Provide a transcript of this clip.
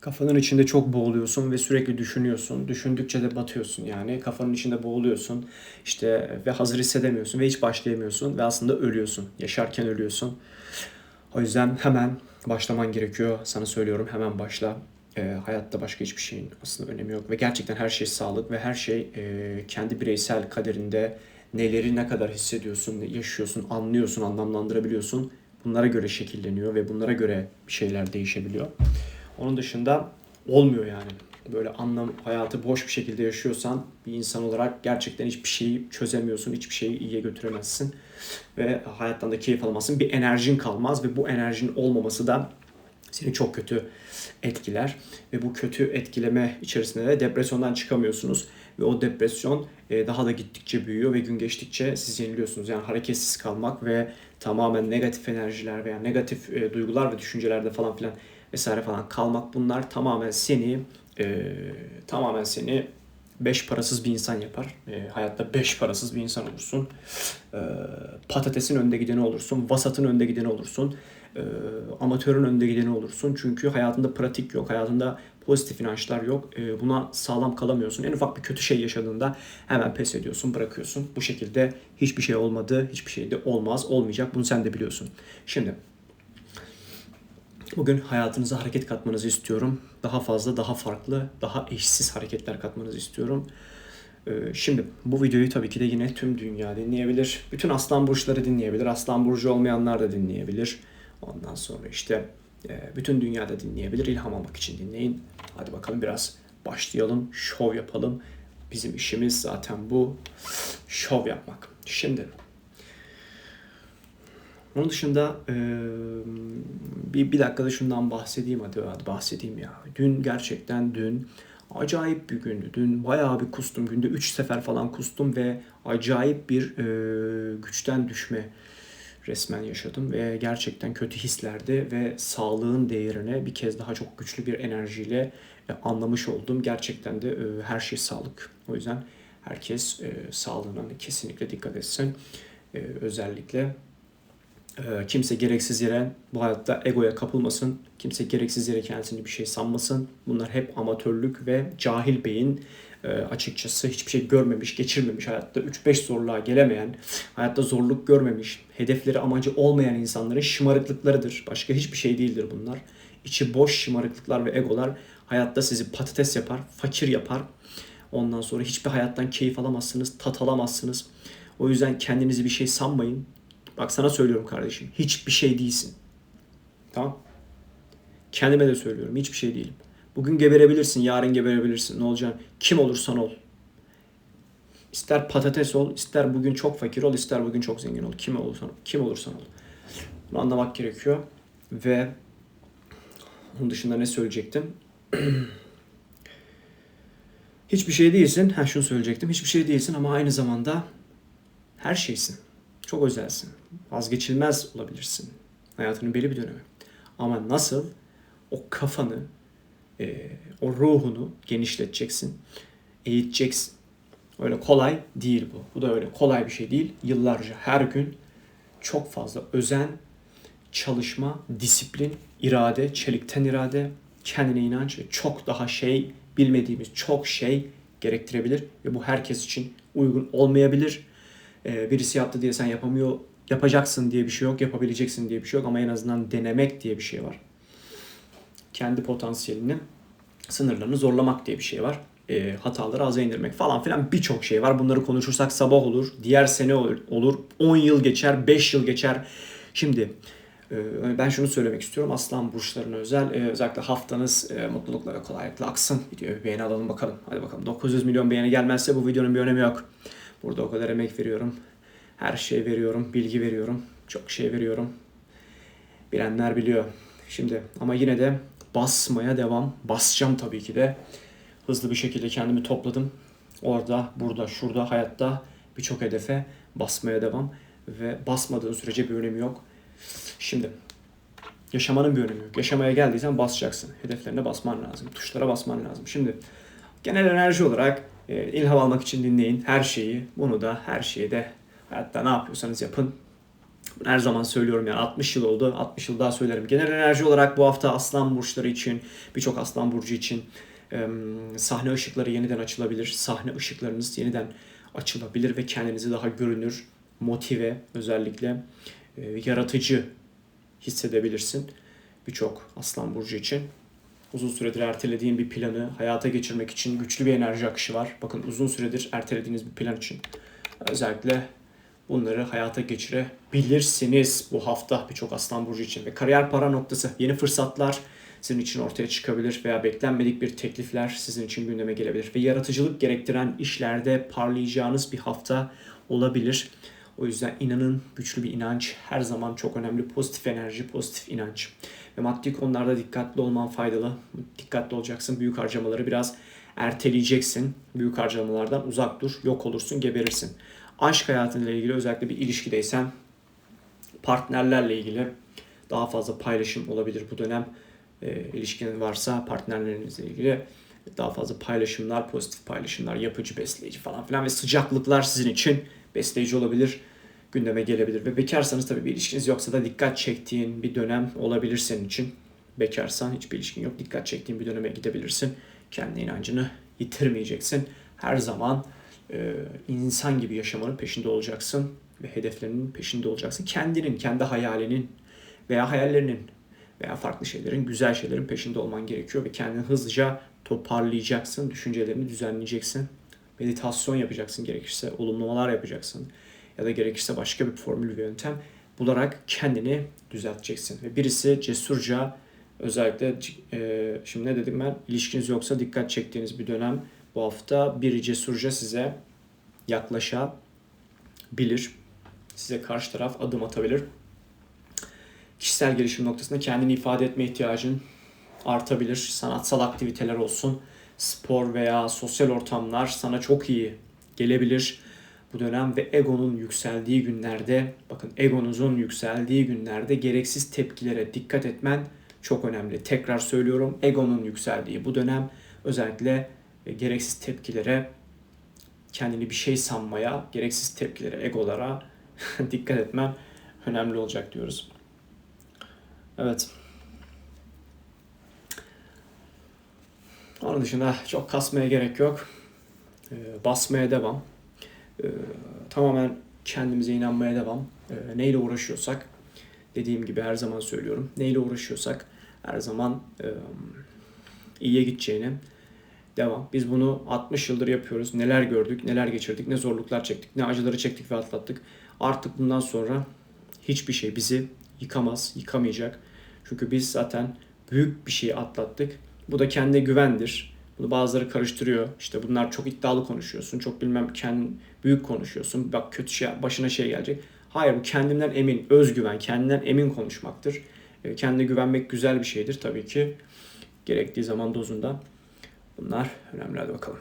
Kafanın içinde çok boğuluyorsun ve sürekli düşünüyorsun. Düşündükçe de batıyorsun yani. Kafanın içinde boğuluyorsun. İşte ve hazır hissedemiyorsun ve hiç başlayamıyorsun ve aslında ölüyorsun. Yaşarken ölüyorsun. O yüzden hemen başlaman gerekiyor. Sana söylüyorum hemen başla. E, hayatta başka hiçbir şeyin aslında önemi yok. Ve gerçekten her şey sağlık ve her şey e, kendi bireysel kaderinde neleri ne kadar hissediyorsun, yaşıyorsun, anlıyorsun, anlamlandırabiliyorsun. Bunlara göre şekilleniyor ve bunlara göre şeyler değişebiliyor. Onun dışında olmuyor yani. Böyle anlam hayatı boş bir şekilde yaşıyorsan bir insan olarak gerçekten hiçbir şeyi çözemiyorsun, hiçbir şeyi iyiye götüremezsin ve hayattan da keyif alamazsın. Bir enerjin kalmaz ve bu enerjinin olmaması da seni çok kötü etkiler ve bu kötü etkileme içerisinde de depresyondan çıkamıyorsunuz ve o depresyon e, daha da gittikçe büyüyor ve gün geçtikçe siz yeniliyorsunuz. Yani hareketsiz kalmak ve tamamen negatif enerjiler veya negatif e, duygular ve düşüncelerde falan filan vesaire falan kalmak bunlar tamamen seni e, tamamen seni beş parasız bir insan yapar. E, hayatta beş parasız bir insan olursun. E, patatesin önde gideni olursun. Vasatın önde gideni olursun. E, amatörün önde gideni olursun. Çünkü hayatında pratik yok. Hayatında pozitif inançlar yok. E, buna sağlam kalamıyorsun. En ufak bir kötü şey yaşadığında hemen pes ediyorsun, bırakıyorsun. Bu şekilde hiçbir şey olmadı, hiçbir şey de olmaz, olmayacak. Bunu sen de biliyorsun. Şimdi Bugün hayatınıza hareket katmanızı istiyorum. Daha fazla, daha farklı, daha eşsiz hareketler katmanızı istiyorum. Ee, Şimdi bu videoyu tabii ki de yine tüm dünya dinleyebilir. Bütün aslan burçları dinleyebilir. Aslan burcu olmayanlar da dinleyebilir. Ondan sonra işte e, bütün dünyada dinleyebilir. İlham almak için dinleyin. Hadi bakalım biraz başlayalım. Şov yapalım. Bizim işimiz zaten bu. Şov yapmak. Şimdi onun dışında e, bir, bir dakikada şundan bahsedeyim hadi, hadi bahsedeyim ya. Dün gerçekten dün acayip bir gündü. Dün bayağı bir kustum. Günde 3 sefer falan kustum ve acayip bir e, güçten düşme resmen yaşadım ve gerçekten kötü hislerdi ve sağlığın değerini bir kez daha çok güçlü bir enerjiyle e, anlamış oldum. Gerçekten de e, her şey sağlık. O yüzden herkes e, sağlığına kesinlikle dikkat etsin. E, özellikle kimse gereksiz yere bu hayatta egoya kapılmasın. Kimse gereksiz yere kendisini bir şey sanmasın. Bunlar hep amatörlük ve cahil beyin e, açıkçası hiçbir şey görmemiş, geçirmemiş hayatta 3-5 zorluğa gelemeyen, hayatta zorluk görmemiş, hedefleri amacı olmayan insanların şımarıklıklarıdır. Başka hiçbir şey değildir bunlar. İçi boş şımarıklıklar ve egolar hayatta sizi patates yapar, fakir yapar. Ondan sonra hiçbir hayattan keyif alamazsınız, tat alamazsınız. O yüzden kendinizi bir şey sanmayın. Bak sana söylüyorum kardeşim. Hiçbir şey değilsin. Tamam? Kendime de söylüyorum. Hiçbir şey değilim. Bugün geberebilirsin, yarın geberebilirsin. Ne olacak? Kim olursan ol. İster patates ol, ister bugün çok fakir ol, ister bugün çok zengin ol. Kim olursan, kim olursan ol. Bunu anlamak gerekiyor. Ve onun dışında ne söyleyecektim? Hiçbir şey değilsin. Ha şunu söyleyecektim. Hiçbir şey değilsin ama aynı zamanda her şeysin. Çok özelsin. Vazgeçilmez olabilirsin. Hayatının belli bir dönemi. Ama nasıl o kafanı, e, o ruhunu genişleteceksin, eğiteceksin. Öyle kolay değil bu. Bu da öyle kolay bir şey değil. Yıllarca her gün çok fazla özen, çalışma, disiplin, irade, çelikten irade, kendine inanç ve çok daha şey bilmediğimiz çok şey gerektirebilir ve bu herkes için uygun olmayabilir. Ee, birisi yaptı diye sen yapamıyor, yapacaksın diye bir şey yok, yapabileceksin diye bir şey yok ama en azından denemek diye bir şey var. Kendi potansiyelini, sınırlarını zorlamak diye bir şey var. E, hataları aza indirmek falan filan birçok şey var. Bunları konuşursak sabah olur, diğer sene olur, 10 yıl geçer, 5 yıl geçer. Şimdi e, ben şunu söylemek istiyorum. Aslan burçlarına özel. E, özellikle haftanız e, mutlulukla ve kolaylıkla aksın. Videoya bir beğeni alalım bakalım. Hadi bakalım. 900 milyon beğeni gelmezse bu videonun bir önemi yok. Burada o kadar emek veriyorum. Her şey veriyorum, bilgi veriyorum. Çok şey veriyorum. Bilenler biliyor. Şimdi ama yine de basmaya devam. Basacağım tabii ki de. Hızlı bir şekilde kendimi topladım. Orada, burada, şurada, hayatta birçok hedefe basmaya devam. Ve basmadığın sürece bir önemi yok. Şimdi yaşamanın bir önemi yok. Yaşamaya geldiysen basacaksın. Hedeflerine basman lazım. Tuşlara basman lazım. Şimdi genel enerji olarak e, ilham almak için dinleyin her şeyi. Bunu da her şeyi de hayatta ne yapıyorsanız yapın. Her zaman söylüyorum yani 60 yıl oldu. 60 yıl daha söylerim. Genel enerji olarak bu hafta aslan burçları için, birçok aslan burcu için sahne ışıkları yeniden açılabilir. Sahne ışıklarınız yeniden açılabilir ve kendinizi daha görünür, motive özellikle yaratıcı hissedebilirsin. Birçok aslan burcu için uzun süredir ertelediğin bir planı hayata geçirmek için güçlü bir enerji akışı var. Bakın uzun süredir ertelediğiniz bir plan için özellikle bunları hayata geçirebilirsiniz bu hafta birçok aslan burcu için. Ve kariyer para noktası yeni fırsatlar sizin için ortaya çıkabilir veya beklenmedik bir teklifler sizin için gündeme gelebilir. Ve yaratıcılık gerektiren işlerde parlayacağınız bir hafta olabilir. O yüzden inanın güçlü bir inanç her zaman çok önemli. Pozitif enerji, pozitif inanç. Ve maddi konularda dikkatli olman faydalı. Dikkatli olacaksın. Büyük harcamaları biraz erteleyeceksin. Büyük harcamalardan uzak dur. Yok olursun, geberirsin. Aşk hayatıyla ilgili özellikle bir ilişkideysen partnerlerle ilgili daha fazla paylaşım olabilir bu dönem. E, ilişkinin varsa partnerlerinizle ilgili daha fazla paylaşımlar, pozitif paylaşımlar, yapıcı, besleyici falan filan ve sıcaklıklar sizin için besleyici olabilir gündeme gelebilir. Ve bekarsanız tabii bir ilişkiniz yoksa da dikkat çektiğin bir dönem olabilir senin için. Bekarsan hiçbir ilişkin yok. Dikkat çektiğin bir döneme gidebilirsin. Kendi inancını yitirmeyeceksin. Her zaman insan gibi yaşamanın peşinde olacaksın ve hedeflerinin peşinde olacaksın. Kendinin, kendi hayalinin veya hayallerinin veya farklı şeylerin, güzel şeylerin peşinde olman gerekiyor ve kendini hızlıca toparlayacaksın, düşüncelerini düzenleyeceksin. Meditasyon yapacaksın gerekirse, olumlamalar yapacaksın ya da gerekirse başka bir formül ve yöntem bularak kendini düzelteceksin. Ve birisi cesurca özellikle e, şimdi ne dedim ben ilişkiniz yoksa dikkat çektiğiniz bir dönem bu hafta biri cesurca size yaklaşabilir. Size karşı taraf adım atabilir. Kişisel gelişim noktasında kendini ifade etme ihtiyacın artabilir. Sanatsal aktiviteler olsun, spor veya sosyal ortamlar sana çok iyi gelebilir bu dönem ve egonun yükseldiği günlerde, bakın egonuzun yükseldiği günlerde gereksiz tepkilere dikkat etmen çok önemli. Tekrar söylüyorum, egonun yükseldiği bu dönem özellikle gereksiz tepkilere, kendini bir şey sanmaya, gereksiz tepkilere, egolara dikkat etmen önemli olacak diyoruz. Evet. Onun dışında çok kasmaya gerek yok. E, basmaya devam. Ee, tamamen kendimize inanmaya devam. Neyle uğraşıyorsak, dediğim gibi her zaman söylüyorum, neyle uğraşıyorsak her zaman e, iyiye gideceğine devam. Biz bunu 60 yıldır yapıyoruz. Neler gördük, neler geçirdik, ne zorluklar çektik, ne acıları çektik ve atlattık. Artık bundan sonra hiçbir şey bizi yıkamaz, yıkamayacak. Çünkü biz zaten büyük bir şeyi atlattık. Bu da kendi güvendir. Bunu bazıları karıştırıyor. İşte bunlar çok iddialı konuşuyorsun. Çok bilmem kendin büyük konuşuyorsun. Bak kötü şey başına şey gelecek. Hayır bu kendimden emin, özgüven, kendinden emin konuşmaktır. E, kendine güvenmek güzel bir şeydir tabii ki. Gerektiği zaman dozunda. Bunlar önemli. Hadi bakalım.